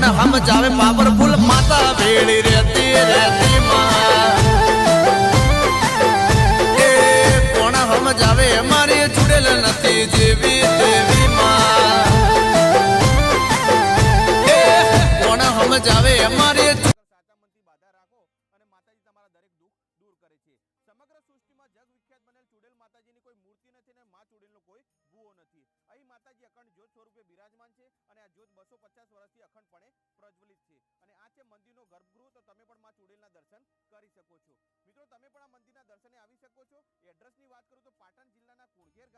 કોણ સમજાવે પાવરફુલ માતા ભેળી રહેતી રહેતી માં. એ કોણ સમજાવે મારી જુડેલ નથી જેવી દેવી માં. એ સમજાવે મારી અખંડ જ્યોત સ્વરૂપે બિરાજમાન છે અને આ જ્યોત બસો પચાસ વર્ષથી અખંડપણે પ્રજ્વલિત છે અને આ છે મંદિરનો ગર્ભગૃહ, તો તમે પણ મા ચુડેલના દર્શન કરી શકો છો. મિત્રો, તમે પણ આ મંદિરના દર્શને આવી શકો છો. એડ્રેસની વાત કરું તો પાટણ જિલ્લાના કુણઘેર